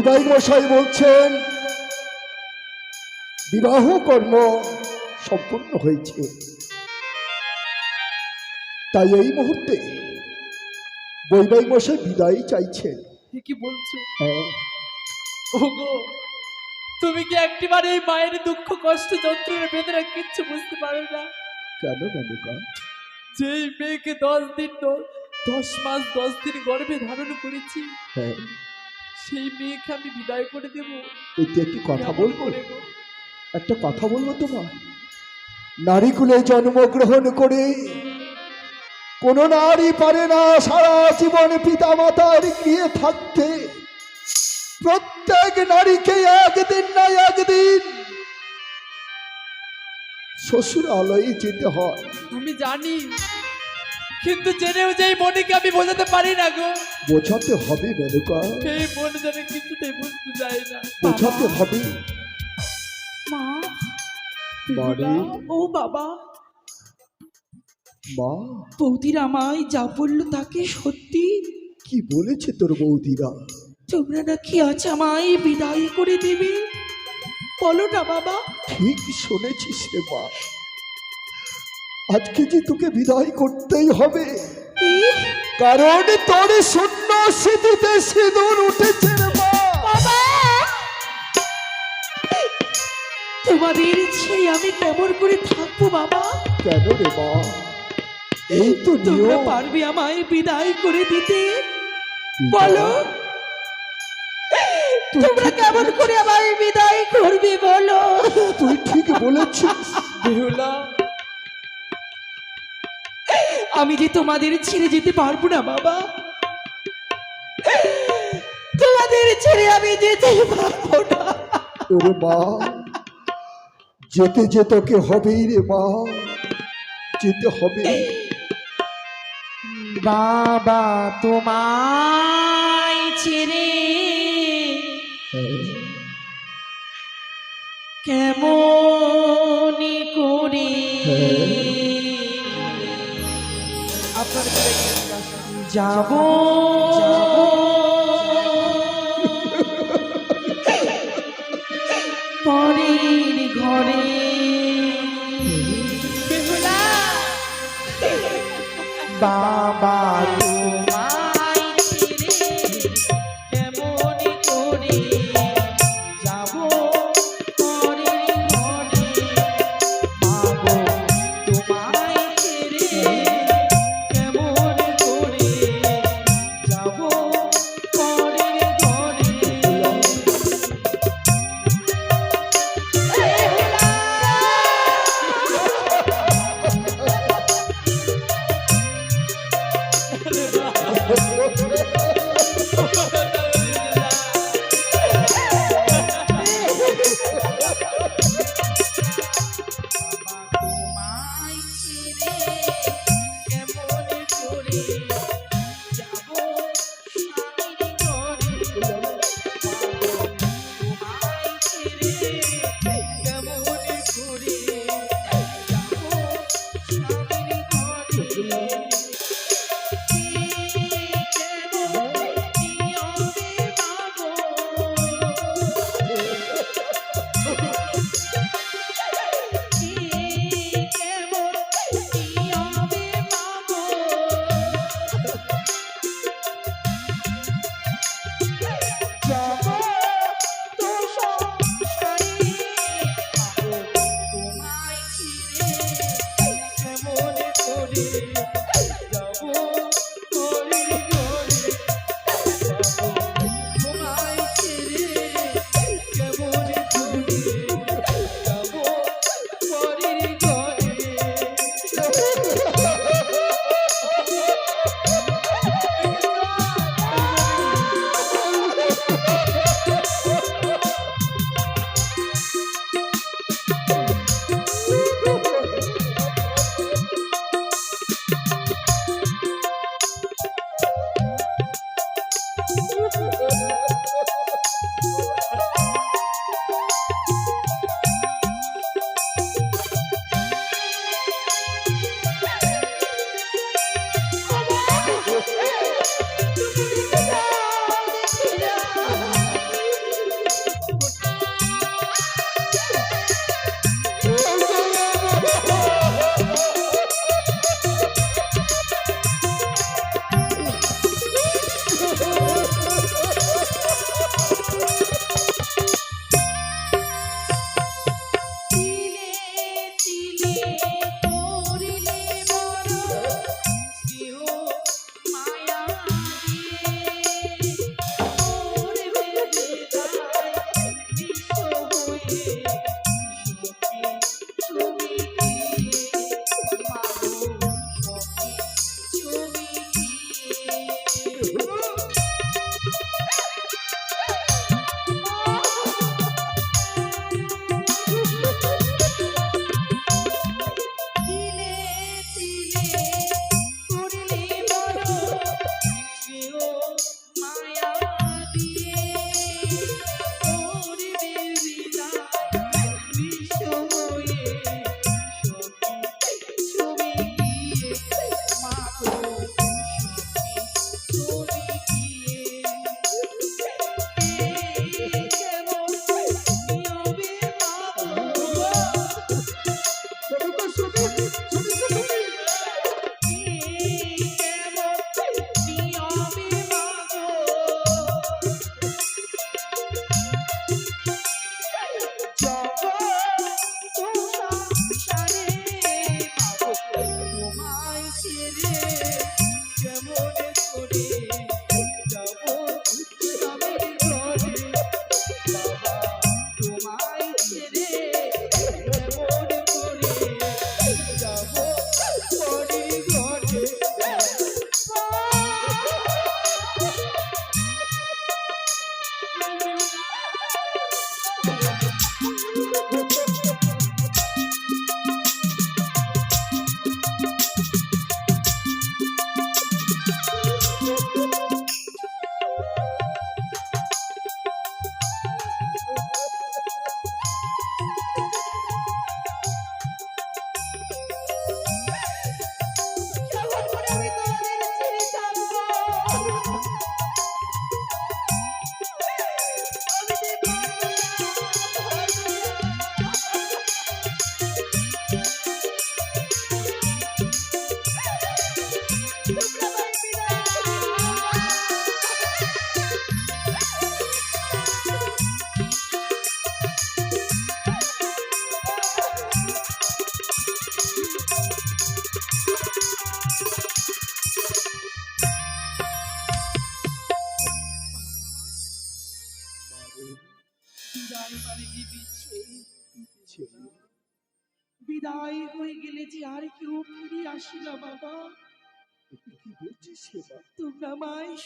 বৈবাহিক মশাই বলছেন বিবাহ কর্ম সম্পূর্ণ হয়েছে। তাই এই মুহূর্তে বৈবাহিক মশাই বিদায় চাইছেন। কি বলছো। হ্যাঁ। ওগো তুমি কি একটিবার এই মায়ের দুঃখ কষ্ট যন্ত্রণা বেদনা কিচ্ছু বুঝতে পারো না? কেন মেনকা যেই মেয়েকে দশ দিন দশ মাস দশ দিন গর্ভে ধারণ করেছি হ্যাঁ। সেই মেয়েকে আমি বিদায় করে দেবো। এতে একটি কথা বলব? একটা কথা বলব তোমার নারীকুলে জন্মগ্রহণ করে কোন নারী পারে না সারা জীবন পিতা মাতার গৃহে থাকতে। প্রত্যেক নারীকে একদিন না একদিন শ্বশুর আলয়ে যেতে হয়। আমি জানি কিন্তু জেনেও যেই মনেকে আমি বোঝাতে পারি না গো। বোঝাতে হবে মেনকা এই মন যেন কিছুতেই বুঝতে চাই না। বোঝাতে হবে। মা। বাড়ি ও বাবা। মা। বৌদির আমায় যা বলল তাকে সত্যি? কি বলেছে তোর বৌদিরা? তোমরা নাকি আজ আমায় বিদায় করে দেবে? বলো না বাবা। ঠিক শুনেছিস রে মা। আজকে যে তোকে বিদায় করতেই হবে। কারণ তোর শূন্য স্মৃতিতে সিঁদুর উঠেছে তোমাদের ছেড়ে আমি কেমন করে থাকব বাবা? কেন রে মা? এই তো তোমরা পারবে আমায় বিদায় করে দিতে? বলো। তোমরা কেমন করে আমায় বিদায় করবে বলো? তুই ঠিক বলেছিস। বেহুলা আমি যে তোমাদের ছেড়ে যেতে পারব না বাবা। তোমাদের ছেড়ে আমি যেতে পারব না। ওরে মা যেতে যে তোকে হবেই রে মা। যেতে হবে। বাবা তোমায় ছেড়ে হ্যাঁ, কেমন করে গিয়ে যাব। পরের ঘরে। বাবা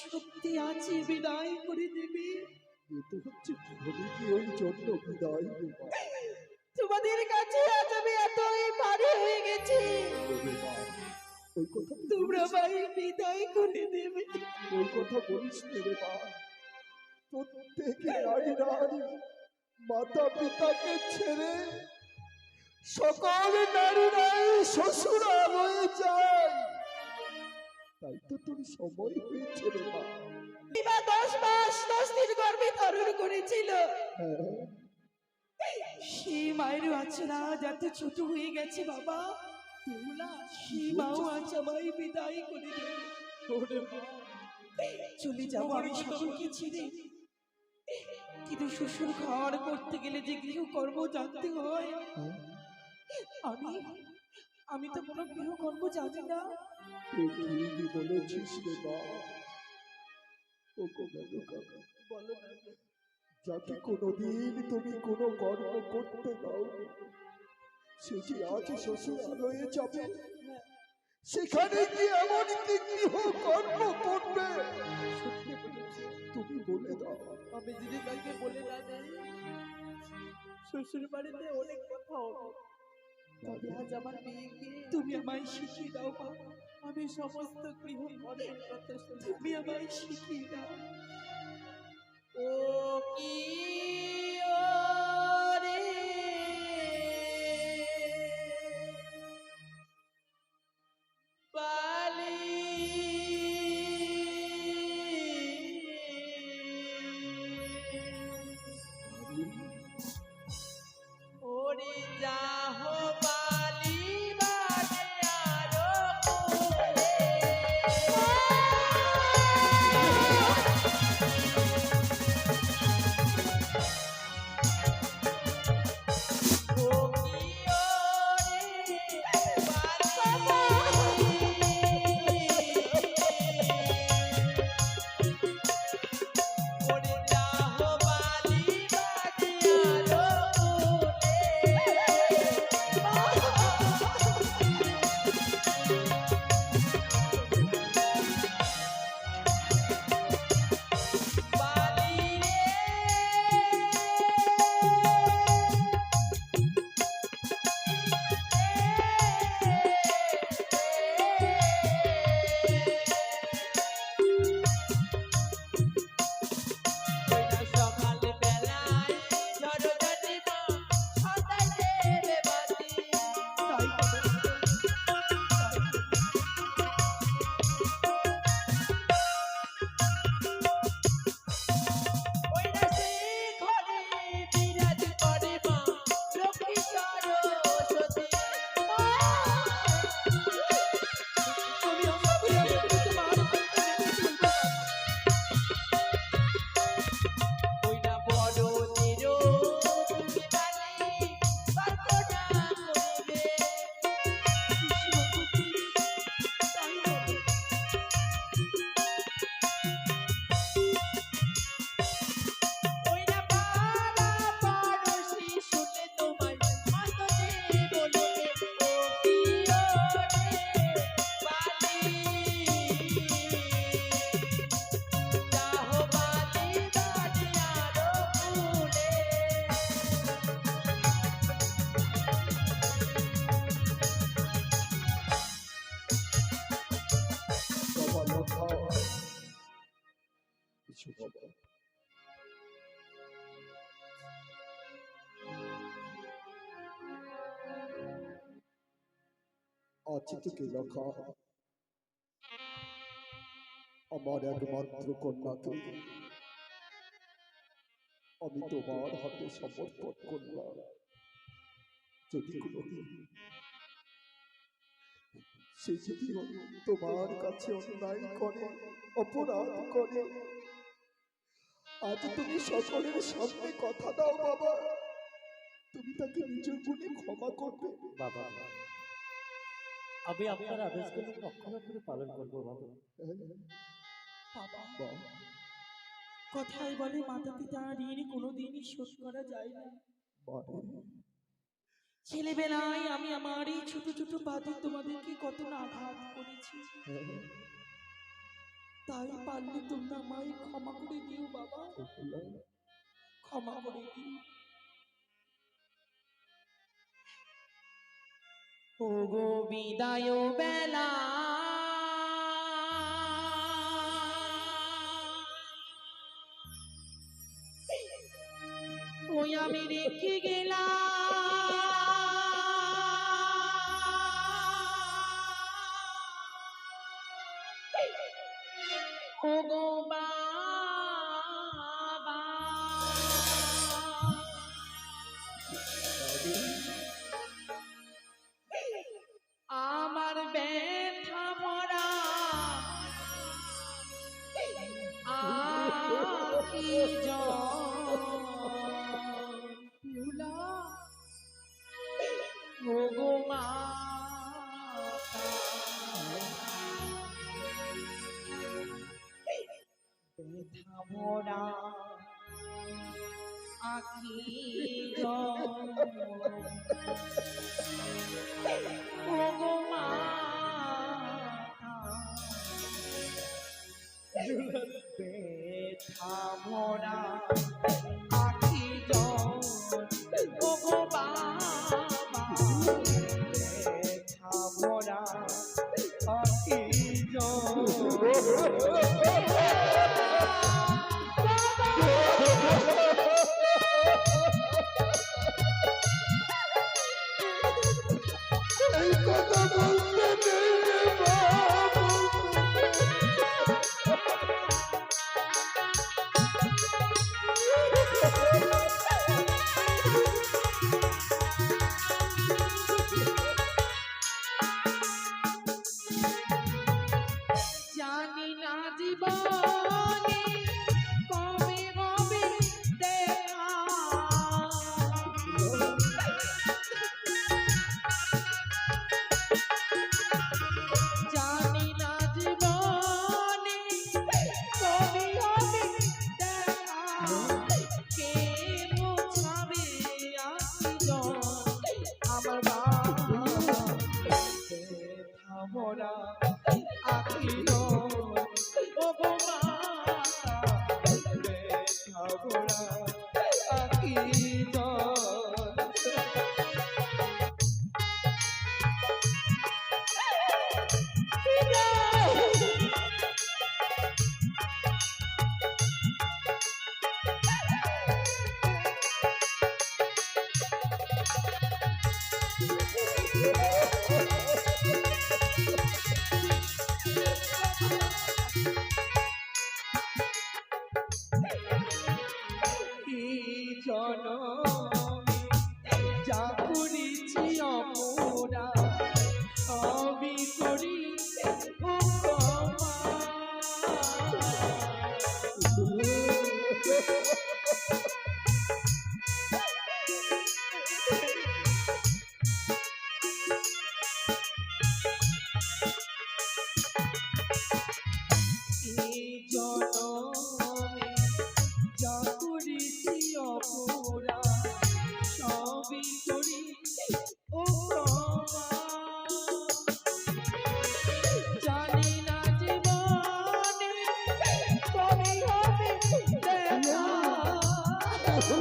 সত্যি আছে বিদায় করে দেবে। এ তো হচ্ছে জন্য বিদায় তোমাদের কাছে আজ আমি এতই পারে হয়ে গেছি। মা, ওই কথা তোমরা মাই বিদায় করে দেবে। ওই কথা বলিস না রে মা প্রত্যেকে নারী নারী মাতা পিতাকে ছেড়ে সকল নারী নারী শ্বশুরালয়ে যায় তাই তো তোর সময় হয়েছে রে মা। বিবাহ দশ মাস দশ দিন গর্ভে ধারণ করেছিল। হ্যাঁ। সেই মায়ের আচরা যাতে ছোট হয়ে গেছে বাবা সেই মাও আজ আমায় বিদায় করে দেবে। চলে যাব আমি সকলকে ছেড়ে। কিন্তু শ্বশুর ঘর করতে গেলে যে গৃহকর্ম জানতে হয় হ্যাঁ, আমি আমি তো কোনো গৃহকর্ম জানি না। তুই বলেছিস রে মা। ও কোমেলু কাকা বলো যাকে কোনোদিন তুমি কোনো কর্ম করতে দাও সে যে আজ শ্বশুরালয়ে যাবে সেখানে কি এমন কি গৃহ কর্ম করবে তুমি বলে দাও। আমি যদি কাউকে বলে না শ্বশুর বাড়িতে অনেক কথা হবে। তবে আজ আমার মেয়েকে তুমি আমায় শিখিয়ে দাও মা। আমি সমস্ত গৃহ কর্মের কথা তুমি আমায় শিখিয়ে দাও। ও কি আছে তোকে লেখা আমার একমাত্র কন্যাকে আমি তোমার হাতে সমর্পণ করলাম। যদি কোনোদিন সে যদি তোমার কাছে অন্যায় করে, অপরাধ করে, আজ তুমি সকলের সামনে কথা দাও বাবা। তুমি তাকে নিজের গুণে ক্ষমা করবে। বাবা। আমি আপনার আদেশগুলো অক্ষর অক্ষরে পালন করব বাবা। বাবা কথায় বলে মাতা পিতা ঋণ কোনোদিনই শোধ করা যায় না। ছেলেবেলায় আমি আমার এই ছোট ছোট পাতে তোমাদেরকে কত না আঘাত করেছি। তাই পারলে তোমরা আমায় ক্ষমা করে দিও বাবা। ক্ষমা করে দিও। ও গো বিদায় বেলা। Lord.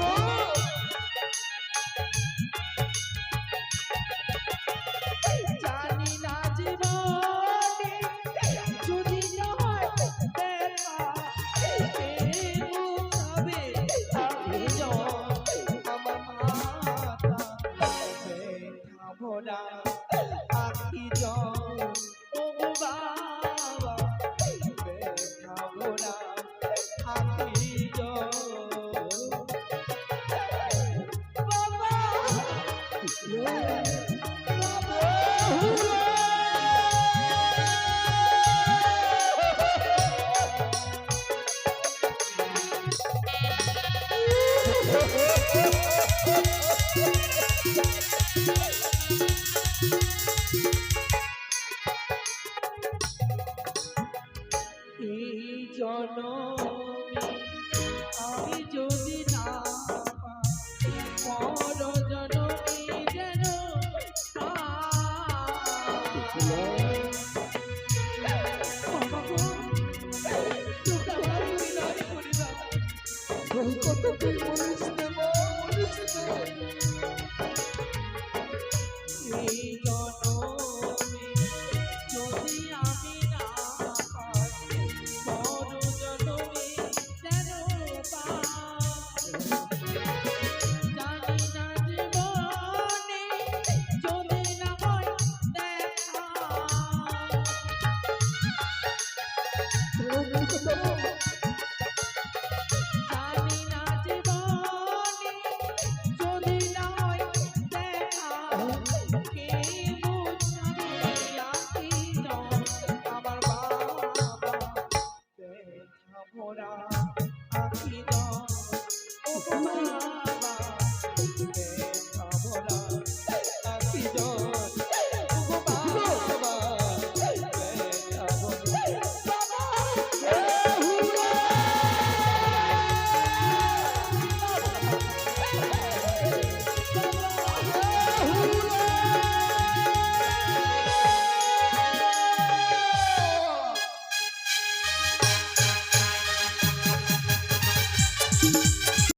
জানি